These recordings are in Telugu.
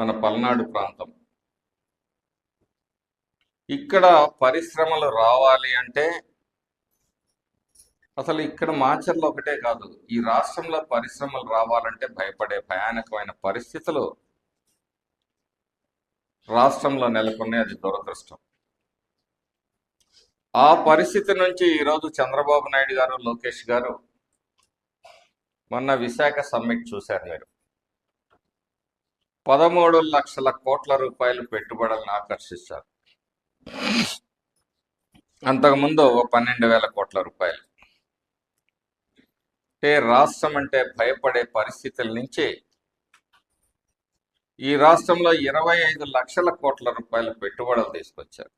మన పల్నాడు ప్రాంతం. ఇక్కడ పరిశ్రమలు రావాలి అంటే అసలు ఇక్కడ మాచర్లు ఒకటే కాదు. ఈ రాష్ట్రంలో పరిశ్రమలు రావాలంటే భయపడే భయానకమైన పరిస్థితులు రాష్ట్రంలో నెలకొన్నాయి. అది దురదృష్టం. ఆ పరిస్థితి నుంచి ఈరోజు చంద్రబాబు నాయుడు గారు లోకేష్ గారు మొన్న విశాఖ సమ్మిట్ చూశారు మీరు. పదమూడు లక్షల కోట్ల రూపాయలు పెట్టుబడులను ఆకర్షించారు. అంతకుముందు ఓ పన్నెండు వేల కోట్ల రూపాయలు. అంటే రాష్ట్రం అంటే భయపడే పరిస్థితుల నుంచి ఈ రాష్ట్రంలో ఇరవై ఐదు లక్షల కోట్ల రూపాయల పెట్టుబడులు తీసుకొచ్చారు.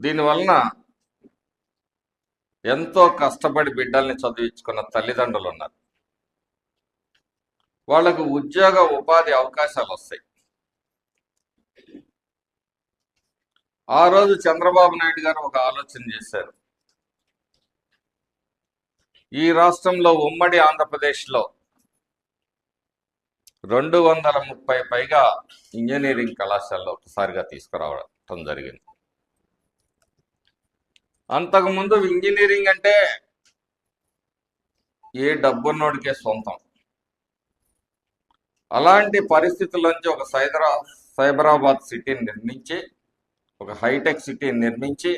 దీనివలన ఎంతో కష్టపడి బిడ్డల్ని చదివించుకున్న తల్లిదండ్రులు ఉన్నారు. వాళ్ళకు ఉద్యోగ ఉపాధి అవకాశాలు వస్తాయి. ఆ రోజు చంద్రబాబు నాయుడు గారు ఒక ఆలోచన చేశారు. ఈ రాష్ట్రంలో ఉమ్మడి ఆంధ్రప్రదేశ్లో రెండు వందల ముప్పై పైగా ఇంజనీరింగ్ కళాశాలలో ఒకసారిగా తీసుకురావడం జరిగింది. అంతకుముందు ఇంజనీరింగ్ అంటే ఏ డబ్బున్నోడికే సొంతం. అలాంటి పరిస్థితుల్లోంచి ఒక సైదరా సైబరాబాద్ సిటీని నిర్మించి ఒక హైటెక్ సిటీని నిర్మించి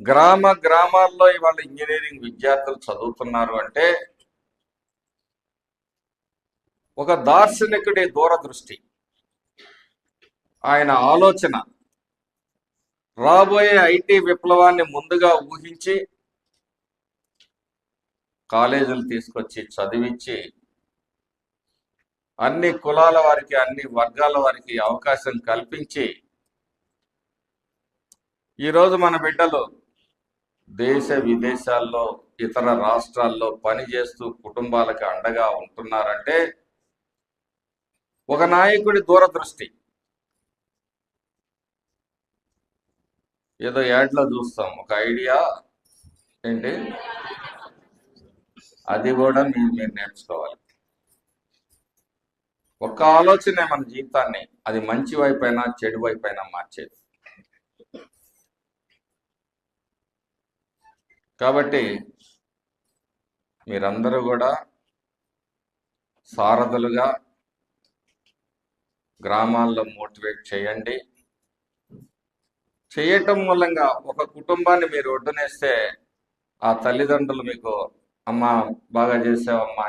గ్రామ గ్రామాల్లో ఇవాళ ఇంజనీరింగ్ విద్యార్థులు చదువుతున్నారు అంటే ఒక దార్శనికుడి దూరదృష్టి ఆయన ఆలోచన రాబోయే ఐటీ విప్లవాన్ని ముందుగా ఊహించి కాలేజీలు తీసుకొచ్చి చదివించి అన్ని కులాల వారికి అన్ని వర్గాల వారికి అవకాశం కల్పించి ఈరోజు మన బిడ్డలు దేశ విదేశాల్లో ఇతర రాష్ట్రాల్లో పనిచేస్తూ కుటుంబాలకు అండగా ఉంటున్నారంటే ఒక నాయకుడి దూరదృష్టి. ఏదో యాడ్లో చూస్తాం ఒక ఐడియా ఏంటి? అది కూడా మీరు మీరు నేర్చుకోవాలి. ఒక్క ఆలోచనే మన జీవితాన్ని. అది మంచి వైపైనా చెడు వైపైనా మార్చేది. కాబట్టి మీరందరూ కూడా సారథులుగా గ్రామాల్లో మోటివేట్ చేయండి. చేయటం మూలంగా ఒక కుటుంబాన్ని మీరు ఒడ్డునేస్తే ఆ తల్లిదండ్రులు మీకు అమ్మ బాగా చేసావమ్మా